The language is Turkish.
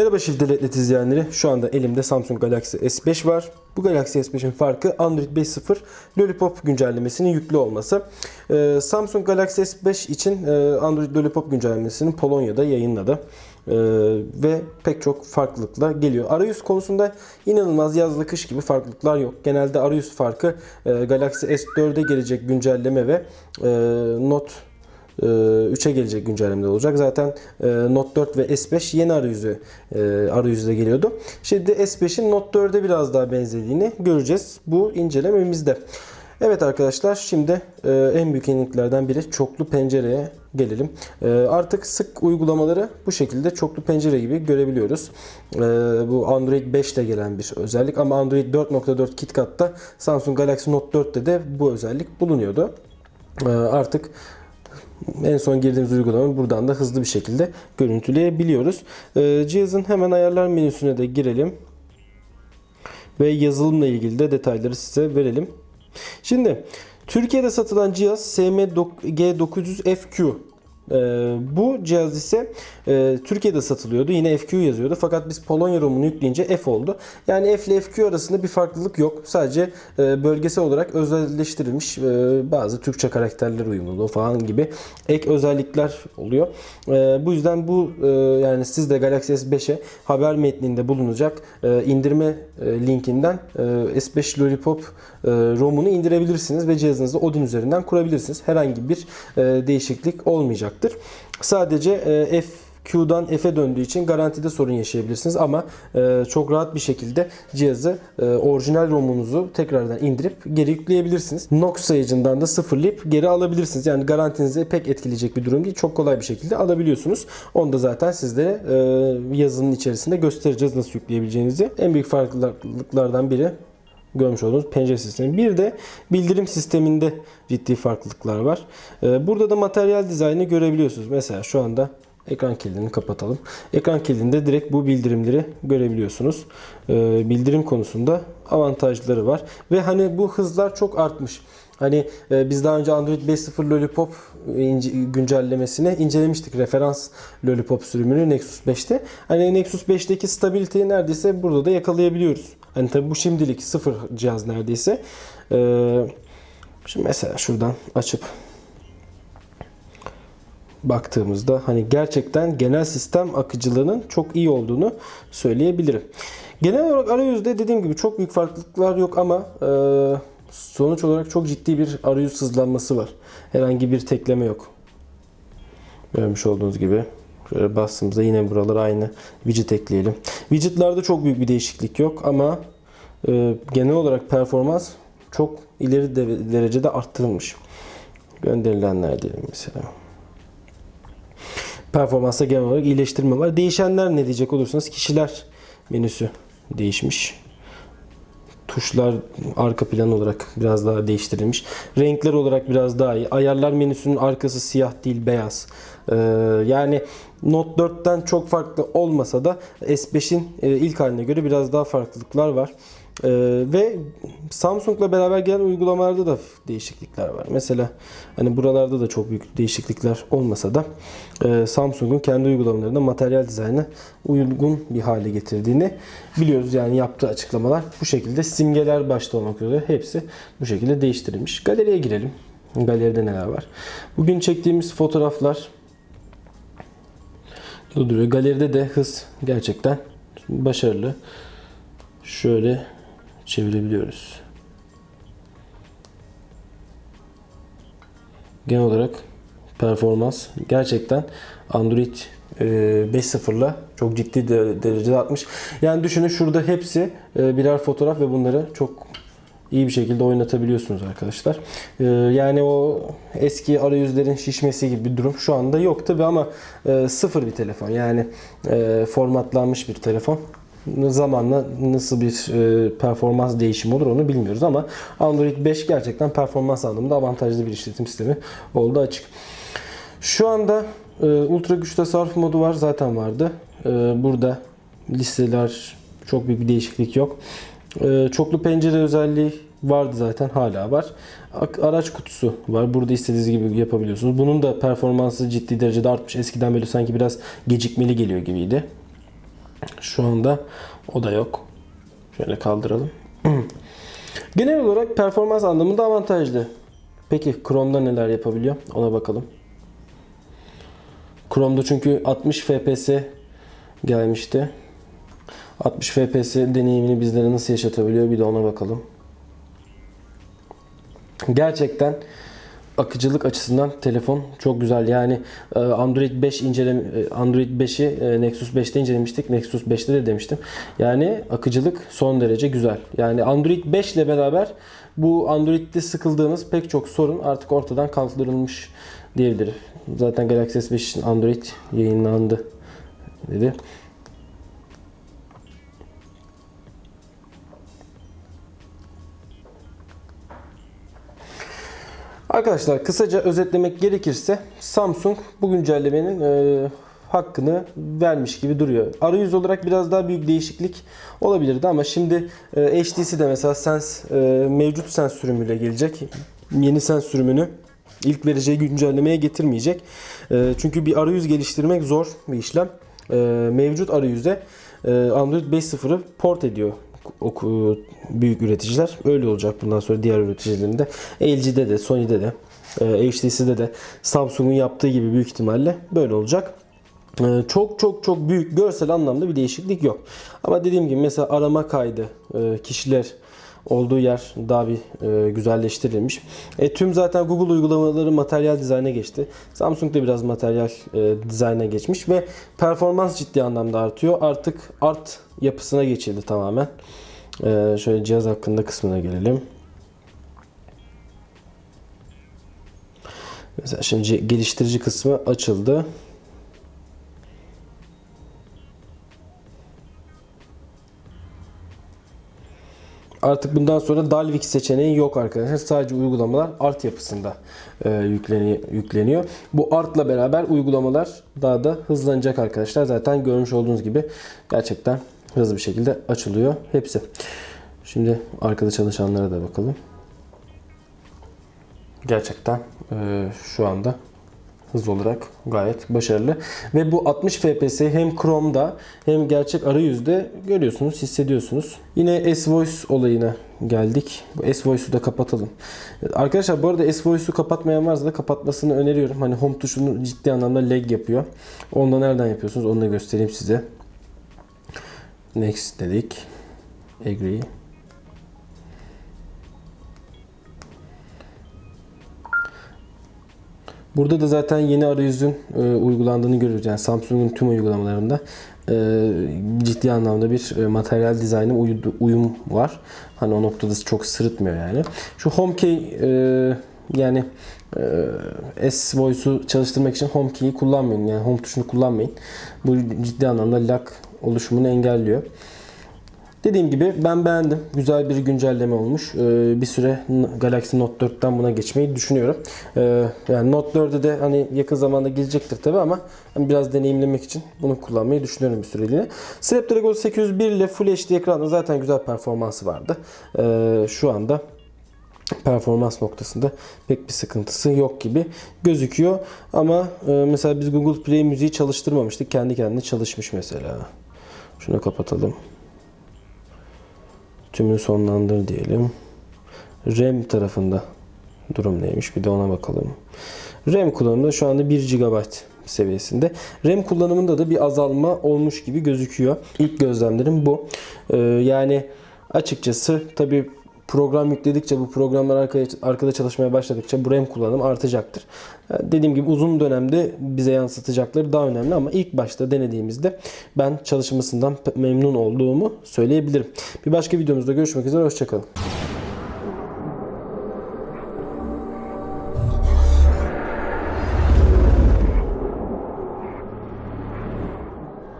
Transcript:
Merhaba Shift Delete izleyenleri. Şu anda elimde Samsung Galaxy S5 var. Bu Galaxy S5'in farkı Android 5.0 Lollipop güncellemesinin yüklü olması. Ee, Samsung Galaxy S5 için e, Android Lollipop güncellemesini Polonya'da yayınladı. Ee, ve pek çok farklılıkla geliyor. Arayüz konusunda inanılmaz yazlı kış gibi farklılıklar yok. Genelde arayüz farkı e, Galaxy S4'e gelecek güncelleme ve e, Note 3'e gelecek güncellemeler olacak. Zaten e, Note 4 ve S5 yeni arayüzü e, arayüzde geliyordu. Şimdi S5'in Note 4'e biraz daha benzediğini göreceğiz bu incelememizde. Evet arkadaşlar şimdi e, en büyük yeniliklerden biri çoklu pencereye gelelim. E, artık sık uygulamaları bu şekilde çoklu pencere gibi görebiliyoruz. E, bu Android 5 ile gelen bir özellik ama Android 4.4 KitKat'ta Samsung Galaxy Note 4'te de bu özellik bulunuyordu. E, artık en son girdiğimiz uygulamayı buradan da hızlı bir şekilde görüntüleyebiliyoruz. Ee, cihazın hemen ayarlar menüsüne de girelim. Ve yazılımla ilgili de detayları size verelim. Şimdi Türkiye'de satılan cihaz SM-G900FQ. Ee, bu cihaz ise e, Türkiye'de satılıyordu. Yine FQ yazıyordu. Fakat biz Polonya ROM'unu yükleyince F oldu. Yani F ile FQ arasında bir farklılık yok. Sadece e, bölgesel olarak özelleştirilmiş e, bazı Türkçe karakterler uyumluluğu falan gibi ek özellikler oluyor. Bu yüzden bu yani siz de Galaxy S5'e haber metninde bulunacak indirme linkinden e, S5 Lollipop ROM'unu indirebilirsiniz ve cihazınızı Odin üzerinden kurabilirsiniz. Herhangi bir e, değişiklik olmayacaktır. Sadece e, FQ'dan F'e döndüğü için garantide sorun yaşayabilirsiniz ama e, çok rahat bir şekilde cihazı e, orijinal ROM'unuzu tekrardan indirip geri yükleyebilirsiniz. Nox sayıcından da sıfırlayıp geri alabilirsiniz. Yani garantinizi pek etkileyecek bir durum değil. Çok kolay bir şekilde alabiliyorsunuz. Onu da zaten sizlere e, yazının içerisinde göstereceğiz nasıl yükleyebileceğinizi. En büyük farklılıklardan biri görmüş olduğunuz pencere sistemi. Bir de bildirim sisteminde ciddi farklılıklar var. Ee, Burada da materyal dizaynı görebiliyorsunuz. Mesela şu anda ekran kilidini kapatalım. Ekran kilidinde direkt bu bildirimleri görebiliyorsunuz. Ee, Bildirim konusunda avantajları var. Ve hani bu hızlar çok artmış. Hani e, biz daha önce Android 5.0 Lollipop ince- güncellemesini incelemiştik. Referans Lollipop sürümünü Nexus 5'te. Hani Nexus 5'teki stabiliteyi neredeyse burada da yakalayabiliyoruz. Hani tabi bu şimdilik sıfır cihaz neredeyse. Ee, şimdi mesela şuradan açıp baktığımızda hani gerçekten genel sistem akıcılığının çok iyi olduğunu söyleyebilirim. Genel olarak arayüzde dediğim gibi çok büyük farklılıklar yok ama e, sonuç olarak çok ciddi bir arayüz hızlanması var. Herhangi bir tekleme yok. Görmüş olduğunuz gibi. Şöyle bastığımızda yine buralar aynı. Widget ekleyelim. Widget'larda çok büyük bir değişiklik yok ama e, genel olarak performans çok ileri de- derecede arttırılmış. Gönderilenler diyelim mesela. Performansta genel olarak iyileştirme var. Değişenler ne diyecek olursanız kişiler menüsü değişmiş. Tuşlar arka plan olarak biraz daha değiştirilmiş. Renkler olarak biraz daha iyi. Ayarlar menüsünün arkası siyah değil beyaz. Ee, yani Note 4'ten çok farklı olmasa da S5'in e, ilk haline göre biraz daha farklılıklar var. Ee, ve Samsung'la beraber gelen uygulamalarda da değişiklikler var. Mesela hani buralarda da çok büyük değişiklikler olmasa da e, Samsung'un kendi uygulamalarında materyal dizaynı uygun bir hale getirdiğini biliyoruz. Yani yaptığı açıklamalar bu şekilde. Simgeler başta olmak üzere hepsi bu şekilde değiştirilmiş. Galeriye girelim. Galeride neler var? Bugün çektiğimiz fotoğraflar duruyor. Galeride de hız gerçekten başarılı. Şöyle çevirebiliyoruz. Genel olarak performans gerçekten Android e, 5.0'la çok ciddi de- derecede artmış. Yani düşünün şurada hepsi e, birer fotoğraf ve bunları çok iyi bir şekilde oynatabiliyorsunuz arkadaşlar. E, Yani o eski arayüzlerin şişmesi gibi bir durum şu anda yok tabi ama e, sıfır bir telefon. Yani e, formatlanmış bir telefon zamanla nasıl bir e, performans değişimi olur onu bilmiyoruz ama Android 5 gerçekten performans anlamında avantajlı bir işletim sistemi oldu açık. Şu anda e, ultra güç tasarruf modu var zaten vardı. E, burada listeler çok büyük bir değişiklik yok. E, çoklu pencere özelliği vardı zaten hala var. Araç kutusu var. Burada istediğiniz gibi yapabiliyorsunuz. Bunun da performansı ciddi derecede artmış. Eskiden böyle sanki biraz gecikmeli geliyor gibiydi. Şu anda o da yok. Şöyle kaldıralım. Genel olarak performans anlamında avantajlı. Peki Chrome'da neler yapabiliyor? Ona bakalım. Chrome'da çünkü 60 FPS gelmişti. 60 FPS deneyimini bizlere nasıl yaşatabiliyor bir de ona bakalım. Gerçekten akıcılık açısından telefon çok güzel. Yani e, Android 5 inceleme e, Android 5'i e, Nexus 5'te incelemiştik. Nexus 5'te de demiştim. Yani akıcılık son derece güzel. Yani Android 5 ile beraber bu Android'de sıkıldığınız pek çok sorun artık ortadan kaldırılmış diyebilirim. Zaten Galaxy S5 için Android yayınlandı dedi. Arkadaşlar kısaca özetlemek gerekirse Samsung bu güncellemenin e, hakkını vermiş gibi duruyor. Arayüz olarak biraz daha büyük değişiklik olabilirdi ama şimdi e, HTC de mesela Sense e, mevcut Sense sürümüyle gelecek. Yeni Sense sürümünü ilk vereceği güncellemeye getirmeyecek. E, çünkü bir arayüz geliştirmek zor bir işlem. E, mevcut arayüze e, Android 5.0'ı port ediyor oku, büyük üreticiler. Öyle olacak bundan sonra diğer üreticilerinde. LG'de de, Sony'de de, e, HTC'de de Samsung'un yaptığı gibi büyük ihtimalle böyle olacak. E, Çok çok çok büyük görsel anlamda bir değişiklik yok. Ama dediğim gibi mesela arama kaydı, e, kişiler olduğu yer daha bir e, güzelleştirilmiş. E, tüm zaten Google uygulamaları materyal dizayna geçti. Samsung da biraz materyal e, dizayna geçmiş ve performans ciddi anlamda artıyor. Artık art yapısına geçildi tamamen. E, şöyle cihaz hakkında kısmına gelelim. Mesela şimdi geliştirici kısmı açıldı. Artık bundan sonra Dalvik seçeneği yok arkadaşlar. Sadece uygulamalar art yapısında e, yükleniyor. Bu artla beraber uygulamalar daha da hızlanacak arkadaşlar. Zaten görmüş olduğunuz gibi gerçekten hızlı bir şekilde açılıyor hepsi. Şimdi arkada çalışanlara da bakalım. Gerçekten e, şu anda hız olarak gayet başarılı. Ve bu 60 FPS hem Chrome'da hem gerçek arayüzde görüyorsunuz, hissediyorsunuz. Yine S-Voice olayına geldik. Bu S-Voice'u da kapatalım. Arkadaşlar bu arada S-Voice'u kapatmayan varsa da kapatmasını öneriyorum. Hani home tuşunu ciddi anlamda lag yapıyor. Onu da nereden yapıyorsunuz onu da göstereyim size. Next dedik. Agree. Burada da zaten yeni arayüzün e, uygulandığını görüyoruz. Yani Samsung'un tüm uygulamalarında e, ciddi anlamda bir e, materyal dizaynı uyum var. Hani o noktada çok sırıtmıyor yani. Şu HomeKey e, yani e, S Voice'u çalıştırmak için HomeKey'i kullanmayın. Yani Home tuşunu kullanmayın. Bu ciddi anlamda lag oluşumunu engelliyor. Dediğim gibi ben beğendim. Güzel bir güncelleme olmuş. Ee, bir süre Galaxy Note 4'ten buna geçmeyi düşünüyorum. Ee, yani Note 4'e de hani yakın zamanda gelecektir tabi ama hani biraz deneyimlemek için bunu kullanmayı düşünüyorum bir süreliğine. Snapdragon 801 ile Full HD ekranda zaten güzel performansı vardı. Ee, şu anda performans noktasında pek bir sıkıntısı yok gibi gözüküyor. Ama e, mesela biz Google Play müziği çalıştırmamıştık. Kendi kendine çalışmış mesela. Şunu kapatalım. Tümünü sonlandır diyelim. RAM tarafında durum neymiş bir de ona bakalım. RAM kullanımında şu anda 1 GB seviyesinde. RAM kullanımında da bir azalma olmuş gibi gözüküyor. İlk gözlemlerim bu. Ee, yani açıkçası tabi program yükledikçe bu programlar arkada, arkada çalışmaya başladıkça bu RAM kullanımı artacaktır. Dediğim gibi uzun dönemde bize yansıtacakları daha önemli ama ilk başta denediğimizde ben çalışmasından memnun olduğumu söyleyebilirim. Bir başka videomuzda görüşmek üzere hoşçakalın.